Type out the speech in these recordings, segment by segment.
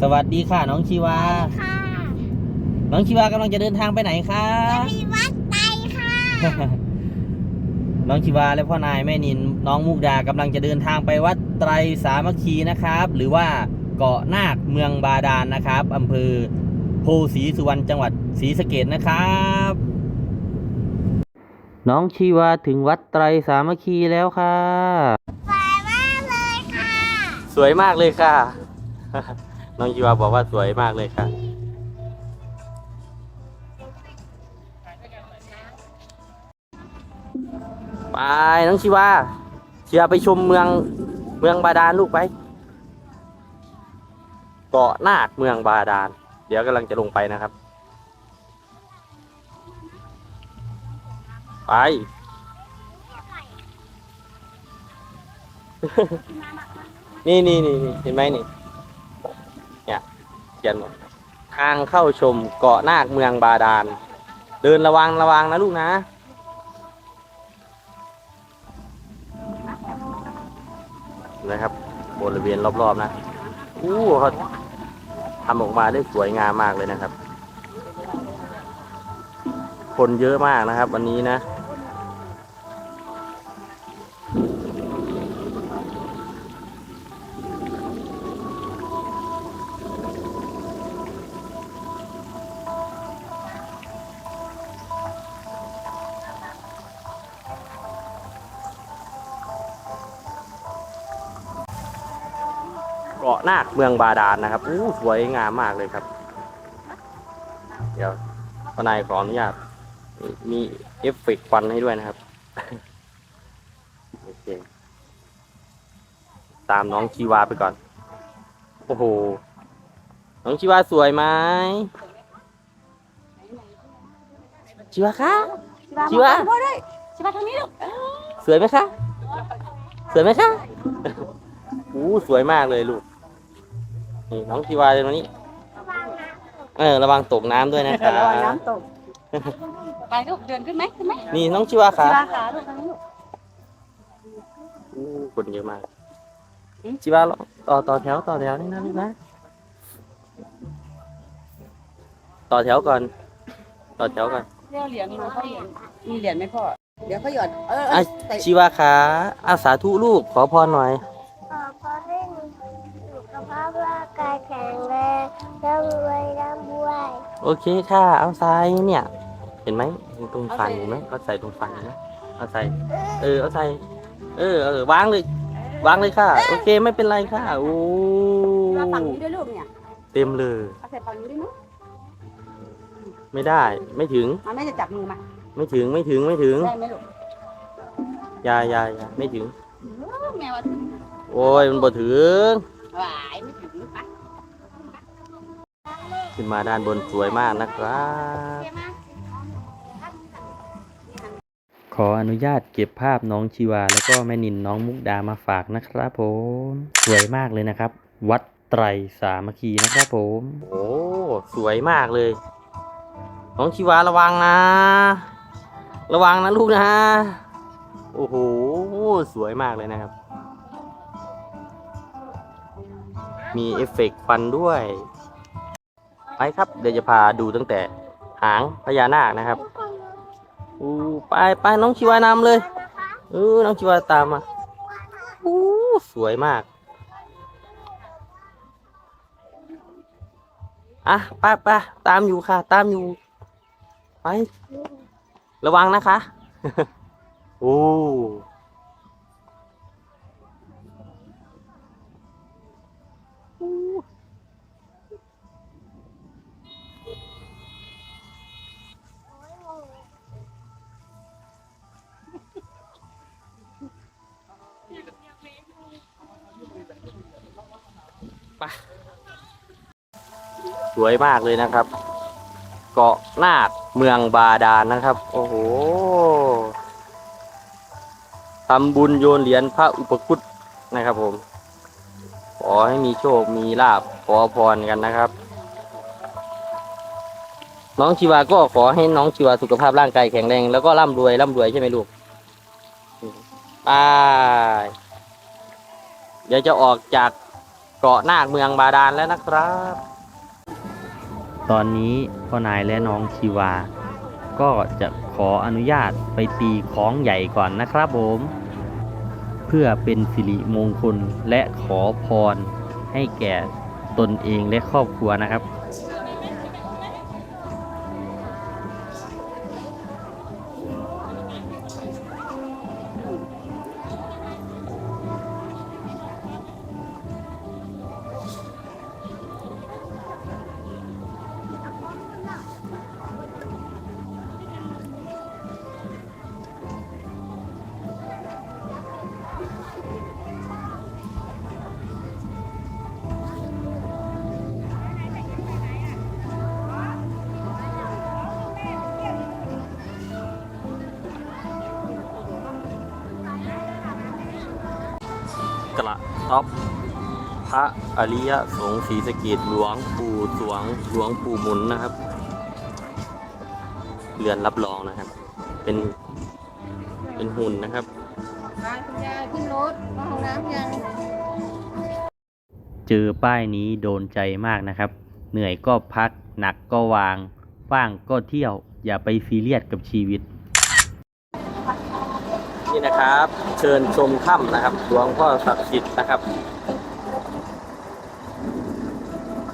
สวัสดีค่ะ น้องชีวา ค่ะน้องชีวากำลังจะเดินทางไปไหนคะจะมีวัดไตค่ะ น้องชีวาและพ่อนายแม่นินน้องมุกดากำลังจะเดินทางไปวัดไตรสามัคคีนะครับ หรือว่าเกาะนาคเมืองบาดาลนะครับอำเภอโพศรีสุวรรณจังหวัดศรีสะเกดนะครับ น้องชีวาถึงวัดไตรสามัคคีแล้วค่ะ สวยมากเลยค่ะ สวยมากเลยค่ะ น้องชีวาบอกว่าสวยมากเลยค่ะ ไปน้องชีวาเชีวาไปชมเมืองเมืองบาดาลลูกไป เกาะนาคเมืองบาดาล เดี๋ยวกำลังจะลงไปนะครับ ไปนี่นี่นี่เห็นไหมนี่ เขียนทางเข้าชมเกาะนาคเมืองบาดาล เดินระวังระวังนะลูกนะ นะครับบริเวณรอบๆนะอู้เขาทำออกมาได้สวยงามมากเลยนะครับ คนเยอะมากนะครับ วันนี้นะ นาคเมืองบาดาลนะครับอู้สวยงามมากเลยครับ เดี๋ยวทนายขออนุญาตมีเอฟเฟกต์ควันให้ด้วยนะครับโอเคตามน้องชีวาไปก่อน โอ้โห น้องชีวาสวยไหมชีวาคะชิวะพ่อด้วยชิวะทางนี้ลูกสวยไหมคะ สวยไหมคะ อู้สวยมากเลยลูก นี่น้องชีวาเดินมานี่เออ ระวังตกน้ำด้วยนะคะระวังน้ำตกไปลูกเดินขึ้นไหมขึ้นไหมนี่น้องชีวาชิค่ะวะขาลูกทางนี้ลูกอู้คนเยอะมากชีวาต่อต่อแถวต่อแถวนี่นะลูกนะ ต่อแถวก่อน ต่อแถวก่อน เรียกเหรียญมาเขาเหรียญมีเหรียญไหมพ่อเดี๋ยวเขาหยอดเอออะ ใส่ชีวาขาอาสาธุลูกขอพรหน่อย ขอพร กายแข็งแรงร่ำรวยร่ำรวยโอเคค่ะ เอาใส่เนี่ย เห็นไหมตรงฟันเห็นไหมเขาใส่ตรงฟันเห็นไหมเอาใส่ เออ เอาใส่ เออเออวางเลย วางเลยค่ะ โอเคไม่เป็นไรค่ะโอ้มาฝั่งนี้ด้วยลูกเนี่ยเต็มเลย เอาใส่ฝั่งนี้ด้วยเนาะไม่ได้ ไม่ถึง มาแม่จะจับมือมาไม่ถึงไม่ถึงไม่ถึงได้ไหมลูกอยาอยาอยาไม่ถึง เออแมวว่าถึงโอ้ยมันบ่ถึงหวายไม่ถึงปะ ขึ้นมาด้านบนสวยมากนะครับ ขออนุญาตเก็บภาพน้องชีวา แล้วก็แม่นินน้องมุกดามาฝากนะครับผมสวยมากเลยนะครับ วัดไตรสามัคคีนะครับผม โอ้สวยมากเลย น้องชีวาระวังนะ ระวังนะลูกนะโอ้โหสวยมากเลยนะครับ มีเอฟเฟกต์ฟันด้วย ไปครับ เดี๋ยวจะพาดูตั้งแต่หางพญานาคนะครับอู้ไปไปน้องชีวานำเลยเออน้องชีวาตามมาอู้สวยมากอะไปไปตามอยู่ค่ะ ตามอยู่ ไประวังนะคะ โอ้ สวยมากเลยนะครับ เกาะนาคเมืองบาดาลนะครับ โอ้โหทำบุญโยนเหรียญพระอุปคุตนะครับผม ขอให้มีโชค มีลาบขอพรกันนะครับ น้องชีวาก็ขอให้น้องชีวาสุขภาพร่างกายแข็งแรง แล้วก็ร่ำรวยร่ำรวยใช่ไหมลูกไปเดี๋ยวจะออกจาก เกาะนาคเมืองบาดาลแล้วนะครับ ตอนนี้พ่อนายและน้องชีวา ก็จะขออนุญาตไปตีของใหญ่ก่อนนะครับผม เพื่อเป็นสิริมงคลและขอพรให้แก่ตนเองและครอบครัวนะครับ กระต๊อบพระอริยสงฆ์ศรีสะเกดหลวงปู่สวงหลวงปู่หมุนนะครับเรือนรับรองนะครับ เป็นเป็นหุ่นนะครับมาคุณยายขึ้นรถมาห้องน้ำยังเจอป้ายนี้โดนใจมากนะครับ เหนื่อยก็พัก หนักก็วางว่างก็เที่ยว อย่าไปซีเรียสกับชีวิต นี่นะครับ เชิญชมถ้ำนะครับ หลวงพ่อศักดิ์สิทธิ์นะครับ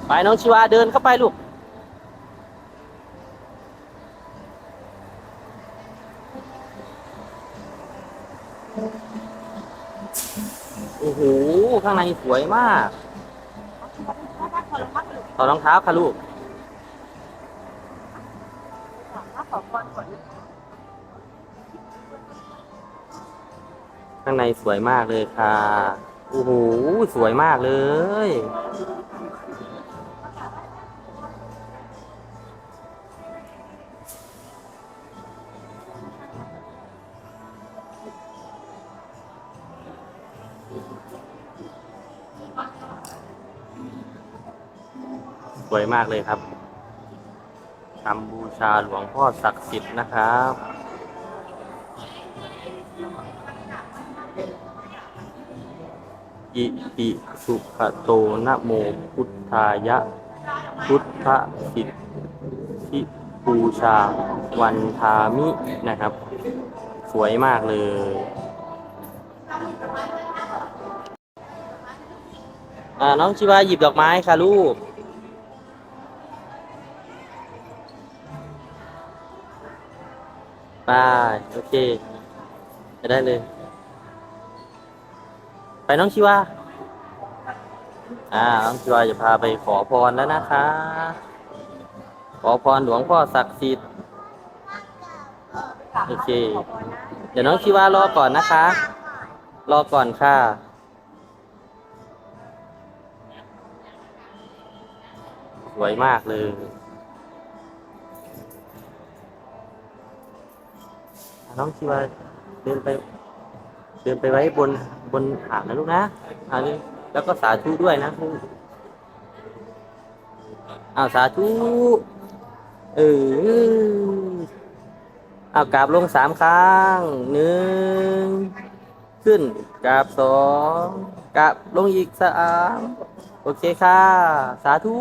ไปน้องชิวาเดินเข้าไปลูกโอ้โหข้างในสวยมากถอดรองเท้าค่ะลูก ข้างในสวยมากเลยค่ะ โอ้โห สวยมากเลย สวยมากเลยครับทำบูชาหลวงพ่อศักดิ์สิทธิ์นะครับ อิปิสุขโตนะโมพุทธายะ พุทธสิทธิบูชาวันทามินะครับ สวยมากเลยอ่าน้องชิวาหยิบดอกไม้ค่ะลูกไปโอเคไปได้เลย ไปน้องชิวาอ่า น้องชิวาจะพาไปขอพรแล้วนะคะ ขอพรหลวงพ่อศักดิ์สิทธิ์ โอเค เดี๋ยวน้องชิวารอก่อนนะคะ รอก่อนค่ะ สวยมากเลยน้องชิวาเดินไป เดินไปไว้บนบนหางนะลูกนะเอาเลยแล้วก็สาธุด้วยนะอ้าวสาธุเออเอากราบลงสามครั้งหนึ่งขึ้นกราบสองกราบลงอีกสามโอเคค่ะ สาธุ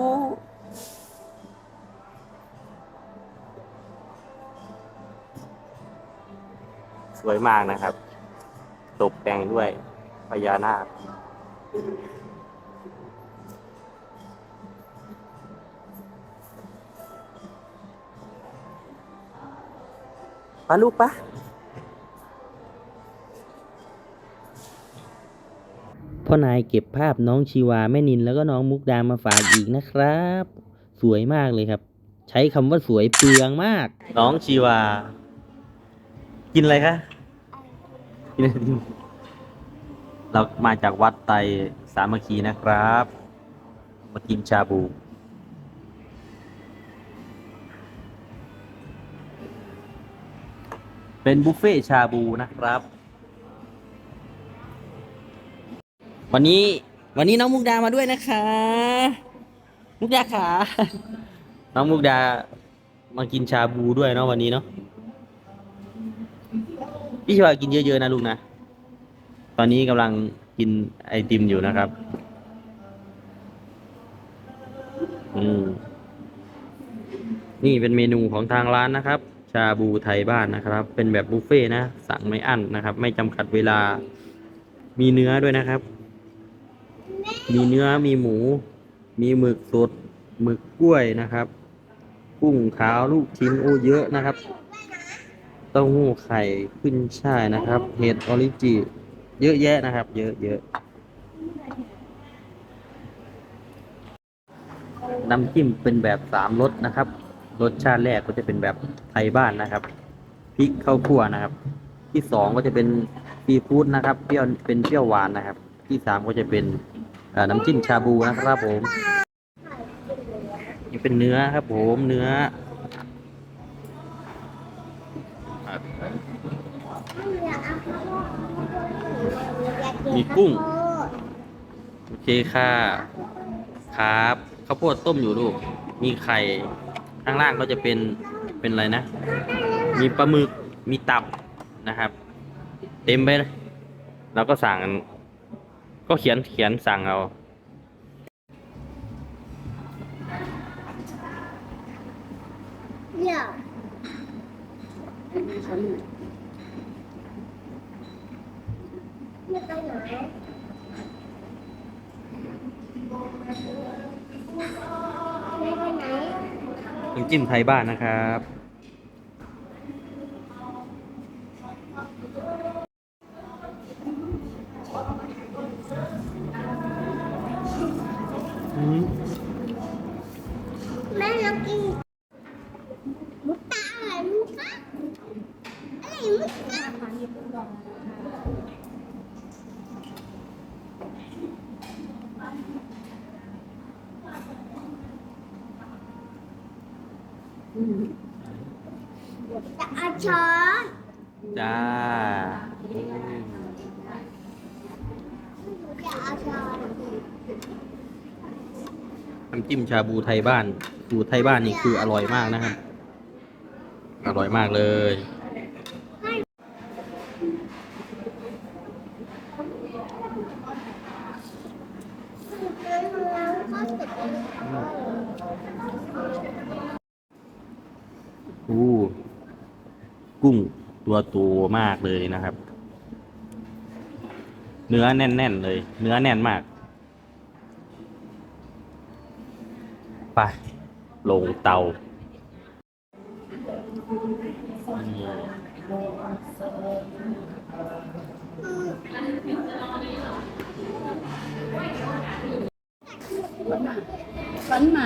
สวยมากนะครับ ตกแต่งด้วยพญานาคปะลูกปะพ่อนายเก็บภาพน้องชีวาแม่นินแล้วก็น้องมุกดามาฝากอีกนะครับ สวยมากเลยครับ ใช้คำว่าสวยเปลืองมาก น้องชีวา กินอะไรคะกินไอติม เรามาจากวัดไตรสามัคคีนะครับ มากินชาบู เป็นบุฟเฟ่ชาบูนะครับ วันนี้วันนี้น้องมุกดามาด้วยนะคะ มุกดาขาน้องมุกดามากินชาบูด้วยเนาะวันนี้เนาะ พี่ชวากินเยอะๆนะลูกนะ ตอนนี้กำลังกินไอติมอยู่นะครับ อืม นี่เป็นเมนูของทางร้านนะครับ ชาบูไทยบ้านนะครับ เป็นแบบบุฟเฟ่ต์นะ สั่งไม่อั้นนะครับ ไม่จำกัดเวลา มีเนื้อด้วยนะครับ มีเนื้อ มีหมู มีหมึกสด หมึกกล้วยนะครับ กุ้งขาวลูกชิ้นโอ้เยอะนะครับ ต้าหู้ไข่ขึ้นช่ายนะครับ เห็ดออริจิเยอะแยะนะครับ เยอะเยอะน้ำจิ้มเป็นแบบสามรสนะครับรสชาติแรกก็จะเป็นแบบไทยบ้านนะครับพริกข้าวคั่วนะครับ ที่สองก็จะเป็นซีฟู้ดนะครับเปรี้ยวเป็นเปรี้ยวหวานนะครับ ที่สามก็จะเป็นน้ำจิ้มชาบูนะครับผมนี่เป็นเนื้อครับผมเนื้อ มีกุ้ง โอเคค่ะ ครับข้าวโพดต้มอยู่ลูก มีไข่ ข้างล่างก็จะเป็น เป็นอะไรนะ มีปลาหมึก มีตับนะครับ เต็มไปเลยเราก็สั่ง ก็เขียนเขียนสั่งเอาเนี่ยน เนี่ย ไม่ไปไหนน้ำจิ้มไทยบ้านนะครับ อืม แม่เรากินมุกตาอะไรมุกตาอะไรมุกตา อืม จะเอาช้อนจ้า จะเอาช้อนน้ำจิ้มชาบูไทยบ้าน สูตรไทยบ้านนี่คืออร่อยมากนะครับ อร่อยมากเลยข้าวสุกอู้ กุ้งตัวโตมากเลยนะครับ เนื้อแน่นๆเลย เนื้อแน่นมาก ไป ลงเตาฝันมา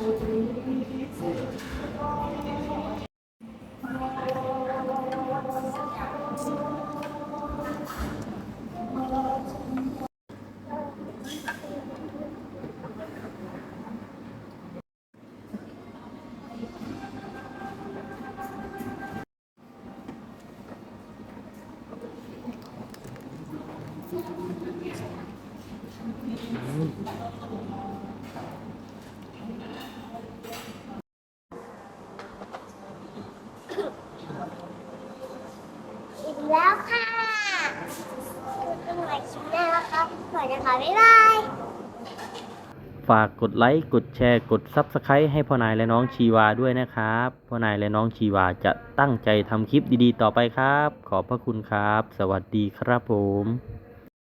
opportunity ฝากกดไลค์ กดแชร์ กดซับสไครต์ให้พ่อนายและน้องชีวาด้วยนะครับ พ่อนายและน้องชีวาจะตั้งใจทำคลิปดีๆ ต่อไปครับ ขอบพระคุณครับ สวัสดีครับผม